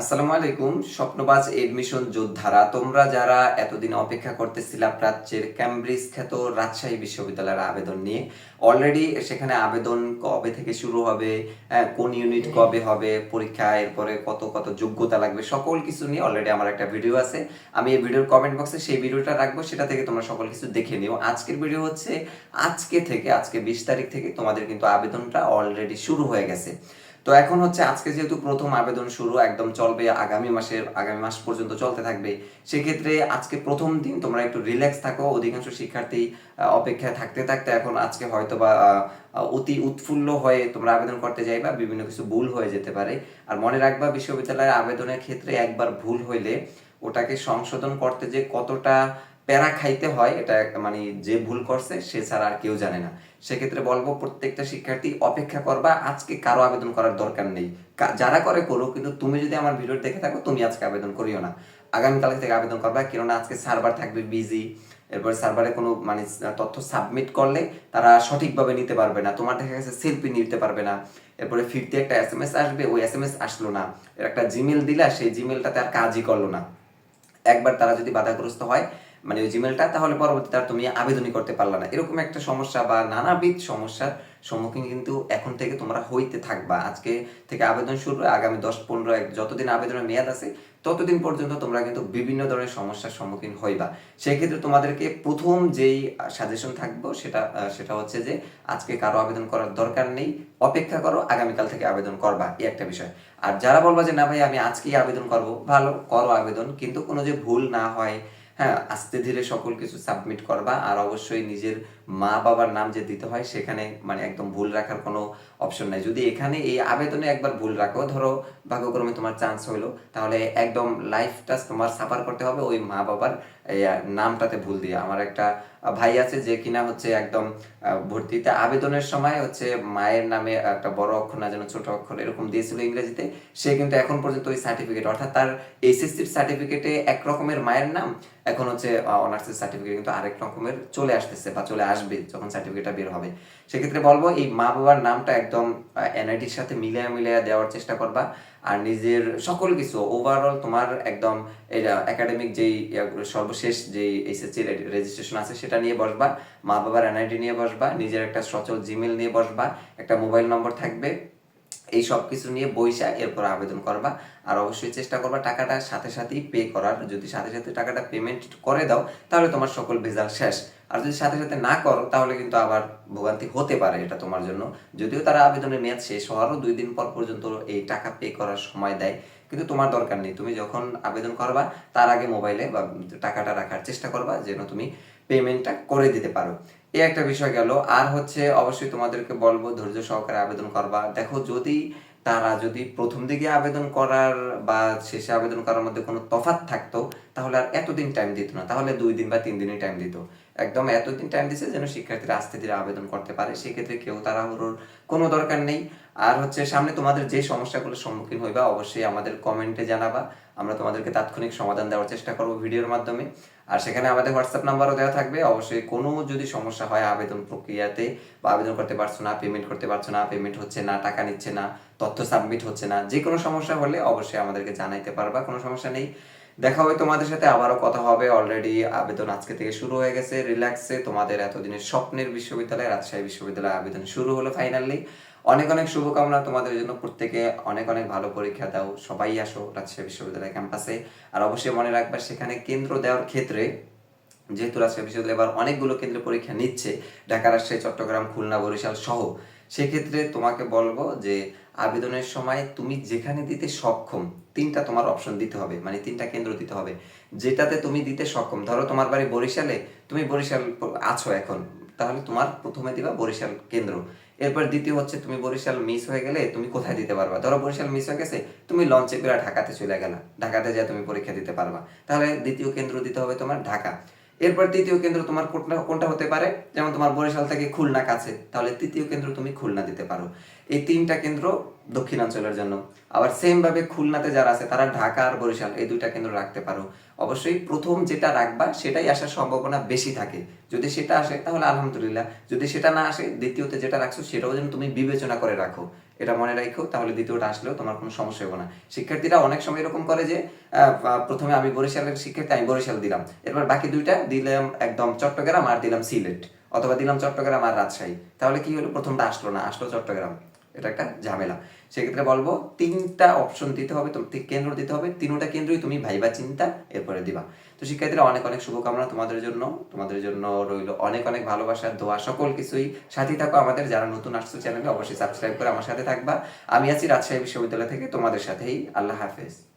আসসালামু আলাইকুম স্বপ্নবাজ এডমিশন যোদ্ধারা তোমরা যারা এতদিন অপেক্ষা করতেছিলা প্রাচ্যের ক্যামব্রিজ খ্যাত রাজশাহী বিশ্ববিদ্যালয়ের আবেদন নিয়ে অলরেডি সেখানে আবেদন কবে থেকে শুরু হবে হ্যাঁ, কোন ইউনিট কবে হবে পরীক্ষা এরপরে কত কত যোগ্যতা লাগবে সকল কিছু নিয়ে অলরেডি আমার একটা ভিডিও আছে। আমি এই ভিডিওর কমেন্ট বক্সে সেই ভিডিওটা রাখব সেটা থেকে তোমরা সকল কিছু দেখে নিও। আজকের ভিডিও হচ্ছে আজকে থেকে আজকে বিশ তারিখ থেকে তোমাদের কিন্তু আবেদনটা অলরেডি শুরু হয়ে গেছে। তো এখন হচ্ছে আজকে যেহেতু প্রথম আবেদন শুরু, একদম চলবে, আগামী মাসের, আগামী মাস পর্যন্ত চলতে থাকবে, সেক্ষেত্রে আজকে প্রথম দিন তোমরা একটু রিল্যাক্স থাকো। অধিকাংশ শিক্ষার্থী অপেক্ষায় থাকতে থাকতে এখন আজকে হয়তো বা অতি উৎফুল্ল হয়ে তোমরা আবেদন করতে যাইবা, বিভিন্ন কিছু ভুল হয়ে যেতে পারে। আর মনে রাখবা, বিশ্ববিদ্যালয়ের আবেদনের ক্ষেত্রে একবার ভুল হইলে ওটাকে সংশোধন করতে যে কতটা প্যারা খাইতে হয়, এটা একটা মানে যে ভুল করছে, সে ছাড়া আর কেউ জানে না। সেক্ষেত্রে বলব প্রত্যেকটা শিক্ষার্থী অপেক্ষা করবা, আজকে কারও আবেদন করার দরকার নেই। যারা করে করো, কিন্তু তুমি যদি আমার ভিডিও দেখে থাকো, তুমি আজকে আবেদন করিও না। আগামীকাল থেকে আবেদন করবা, কেননা আজকে সার্ভার থাকবে বিজি এরপর সার্ভারে কোনো মানে তথ্য সাবমিট করলে তারা সঠিকভাবে নিতে পারবে না। তোমার দেখা গেছে সেলফি নিতে পারবে না। এরপরে ফিরতে একটা এস এম এস আসবে, ওই এস এম এস আসলো না। একটা জিমেল দিলা, সেই জিমেলটাতে আর কাজই করল না। একবার তারা যদি বাধাগ্রস্ত হয় মানে ওই জিমেলটা তাহলে পরবর্তীতে আর তুমি আবেদনই করতে পারলা না। এরকম একটা সমস্যা বা নানাবিধ সমস্যার সম্মুখীন কিন্তু এখন থেকে তোমরা হইতে থাকবা। আজকে থেকে আবেদন শুরু হয়, আগামী দশ পনেরো এক যতদিন আবেদনের মেয়াদ আছে ততদিন পর্যন্ত তোমরা কিন্তু বিভিন্ন ধরনের সমস্যার সম্মুখীন হইবা। সেই ক্ষেত্রে তোমাদেরকে প্রথম যেই সাজেশন থাকব সেটা সেটা হচ্ছে যে আজকে কারও আবেদন করার দরকার নেই অপেক্ষা করো আগামীকাল থেকে আবেদন করবা এই একটা বিষয়। আর যারা বলবা যে না ভাই আমি আজকেই আবেদন করব। ভালো করো আবেদন কিন্তু কোনো যে ভুল না হয় হ্যাঁ আস্তে ধীরে সকল কিছু সাবমিট করবা আর অবশ্যই নিজের মা বাবার নাম যে দিতে হয়, সেখানে মানে একদম ভুল রাখার কোনো অপশন নাই। যদি এখানে এই আবেদনে একবার ভুল রাখো, ধরো ভাগ্যক্রমে তোমার চান্স হইল, তাহলে একদম লাইফটা তোমার সাফার করতে হবে ওই মা বাবার নামটাতে ভুল দিয়ে। আমার একটা ভাই আছে যে কিনা হচ্ছে একদম ভর্তিতে আবেদনের সময় হচ্ছে মায়ের নামে একটা বড় অক্ষর না যেন ছোট অক্ষর এরকম দিয়েছিল ইংরেজিতে, সে কিন্তু এখন পর্যন্ত ওই সার্টিফিকেট অর্থাৎ তার এইচএসসির সার্টিফিকেটে এক রকমের মায়ের নাম, এখন হচ্ছে অনার্সের সার্টিফিকেট কিন্তু আরেক রকমের চলে আসতেছে বা চলে আসবে। যখন সার্টিফিকেটটা বের হবে। সেক্ষেত্রে বলব, এই মা বাবার নামটা একদম এনআইটির সাথে মিলিয়ে মিলিয়ে দেওয়ার চেষ্টা করবা। আর নিজের সকল কিছু ওভারঅল তোমার একদম একাডেমিক যেই সর্বশেষ যেই এইচএসসি রেজিস্ট্রেশন আছে সেটা নিয়ে বসবা। মা বাবার এনআইডি নিয়ে বসবা, নিজের একটা সচল জিমেল নিয়ে বসবা, একটা মোবাইল নম্বর থাকবে। এই সব কিছু নিয়ে বইসা এরপর আবেদন করবা। আর অবশ্যই চেষ্টা করবা টাকাটা সাথে সাথেই পে করার। যদি সাথে সাথে টাকাটা পেমেন্ট করে দাও, তাহলে তোমার সকল ভেজাল শেষ। আর যদি সাথে সাথে না করো, তাহলে কিন্তু আবার ভোগান্তি হতে পারে এটা তোমার জন্য। যদিও তারা আবেদনের মেয়াদ শেষ হওয়ারও দুই দিন পর পর্যন্ত এই টাকা পে করার সময় দেয়, কিন্তু তোমার দরকার নেই। তুমি যখন আবেদন করবা, তার আগে মোবাইলে বা টাকাটা রাখার চেষ্টা করবা যেন তুমি পেমেন্টটা করে দিতে পারো। এই একটা বিষয় গেল। আর হচ্ছে, অবশ্যই তোমাদেরকে বলব, ধৈর্য সহকারে আবেদন করবা। দেখো, যদি তারা যদি প্রথম দিকে আবেদন করার বা শেষে আবেদন করার মধ্যে কোনো তফাৎ থাকতো, তাহলে আর এতদিন টাইম দিত না। তাহলে দুই দিন বা তিন দিনই টাইম দিত। একদম এতদিন টাইম দিছে যেন শিক্ষার্থীরা আস্তে ধীরে আবেদন করতে পারে। সেক্ষেত্রে কেউ তাড়াহুড়োর কোনো দরকার নেই। আর হচ্ছে সামনে তোমাদের যে সমস্যাগুলোর সম্মুখীন হইবা, অবশ্যই আমাদের কমেন্টে জানাবা। আমরা তোমাদেরকে তাৎক্ষণিক সমাধান দেওয়ার চেষ্টা করব ভিডিওর মাধ্যমে। আর সেখানে আমাদের হোয়াটসঅ্যাপ নাম্বারও দেওয়া থাকবে। অবশ্যই কোনো যদি সমস্যা হয় আবেদন প্রক্রিয়াতে বা আবেদন করতে পারছ না পেমেন্ট করতে পারছ না পেমেন্ট হচ্ছে না, টাকা নিচ্ছে না, তথ্য সাবমিট হচ্ছে না, যে কোনো সমস্যা হলে অবশ্যই আমাদেরকে জানাইতে পারবা, কোনো সমস্যা নেই। দেখা হবে তোমাদের সাথে, আবারও কথা হবে। অলরেডি আবেদন আজকে থেকে শুরু হয়ে গেছে রিল্যাক্সে তোমাদের এতদিনের স্বপ্নের বিশ্ববিদ্যালয়, রাজশাহী বিশ্ববিদ্যালয়ে আবেদন শুরু হলো ফাইনালি অনেক অনেক শুভকামনা তোমাদের জন্য। প্রত্যেকে অনেক অনেক ভালো পরীক্ষা দাও। সবাই আসো রাজশাহী বিশ্ববিদ্যালয় ক্যাম্পাসে। আর অবশ্যই মনে রাখবা, সেখানে কেন্দ্র দেওয়ার ক্ষেত্রে যেহেতু রাজশাহী বিশ্ববিদ্যালয় এবার অনেকগুলো কেন্দ্রে পরীক্ষা নিচ্ছে, ঢাকা, রাজশাহী, চট্টগ্রাম, খুলনা, বরিশাল সহ, সেক্ষেত্রে তোমাকে বলব যে আবেদনের সময় তুমি যেখানে দিতে সক্ষম, তিনটা তোমার অপশন দিতে হবে মানে তিনটা কেন্দ্র দিতে হবে। যেটাতে তুমি দিতে সক্ষম, ধরো তোমার বাড়ি বরিশালে, তুমি বরিশাল আছো এখন তাহলে তোমার প্রথমে দিবা বরিশাল কেন্দ্র। এরপর দ্বিতীয় হচ্ছে তুমি বরিশাল মিস হয়ে গেলে তুমি কোথায় দিতে পারবা? ধরো বরিশাল মিস হয়ে গেছে, তুমি লঞ্চে করে ঢাকাতে চলে গেলা। ঢাকাতে যা তুমি পরীক্ষা দিতে পারবা। তাহলে দ্বিতীয় কেন্দ্র দিতে হবে তোমার ঢাকা। এরপর তৃতীয় কেন্দ্র তোমার কোনটা কোনটা হতে পারে? যেমন তোমার বরিশাল থেকে খুলনা কাছে, তাহলে তৃতীয় কেন্দ্র তুমি খুলনা দিতে পারো। এই তিনটা কেন্দ্র দক্ষিণাঞ্চলের জন্য। আবার সেম ভাবে খুলনাতে যারা আছে, তারা ঢাকা আর বরিশাল, এই দুইটা কেন্দ্র রাখতে পারো। অবশ্যই প্রথম যেটা রাখবা, সেটাই আসার সম্ভাবনা বেশি থাকে। যদি সেটা আসে, তাহলে আলহামদুলিল্লাহ। যদি সেটা না আসে, দ্বিতীয়তে যেটা রাখছো, সেটাও যেন তুমি বিবেচনা করে রাখো। এটা মনে রাখো তাহলে দ্বিতীয়টা আসলেও তোমার কোনো সমস্যা হবে না। শিক্ষার্থীরা অনেক সময় এরকম করে যে প্রথমে আমি বরিশালের শিক্ষার্থী, আমি বরিশাল দিলাম। এরপর বাকি দুইটা দিলাম একদম চট্টগ্রাম আর দিলাম সিলেট, অথবা দিলাম চট্টগ্রাম আর রাজশাহী। তাহলে কি হলো? প্রথমটা আসলো না, আসলো চট্টগ্রাম। এটা একটা ঝামেলা। সেক্ষেত্রে বলব তিনটা অপশন দিতে হবে তুমি কেন্দ্র দিতে হবে। তিনটা কেন্দ্রই তুমি ভাইবা, চিন্তা এরপরে দিবা। তো শিক্ষার্থীরা অনেক অনেক শুভকামনা তোমাদের জন্য। তোমাদের জন্য রইল অনেক অনেক ভালোবাসা, দোয়া, সকল কিছুই। সাথে থাকো আমাদের, যারা নতুন আসছো চ্যানেলে অবশ্যই সাবস্ক্রাইব করে আমার সাথে থাকবা। আমি আছি রাজশাহী বিশ্ববিদ্যালয় থেকে তোমাদের সাথেই। আল্লাহ হাফেজ।